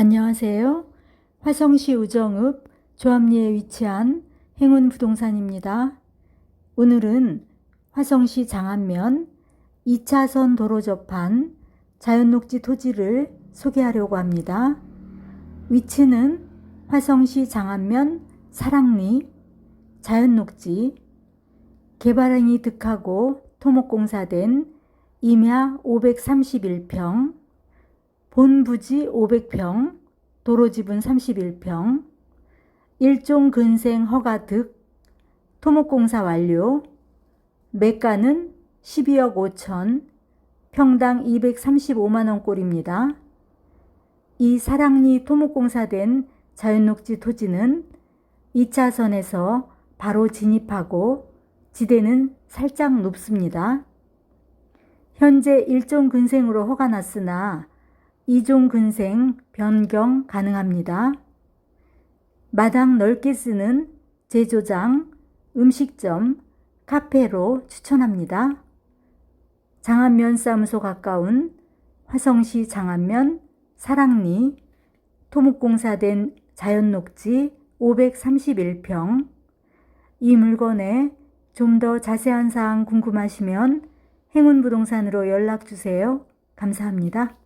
안녕하세요. 화성시 우정읍 조합리에 위치한 행운 부동산입니다. 오늘은 화성시 장안면 2차선 도로 접한 자연녹지 토지를 소개하려고 합니다. 위치는 화성시 장안면 사랑리 자연녹지 개발행위 득하고 토목공사된 임야 531평 본부지 500평, 도로지분 31평, 일종 근생 허가 득, 토목공사 완료, 매가는 12억 5천, 평당 235만원 꼴입니다. 이 사랑리 토목공사된 자연녹지 토지는 2차선에서 바로 진입하고 지대는 살짝 높습니다. 현재 일종 근생으로 허가 났으나 이종 근생 변경 가능합니다. 마당 넓게 쓰는 제조장, 음식점, 카페로 추천합니다. 장안면 사무소 가까운 화성시 장안면 사랑리 토목공사된 자연녹지 531평 이 물건에 좀 더 자세한 사항 궁금하시면 행운부동산으로 연락 주세요. 감사합니다.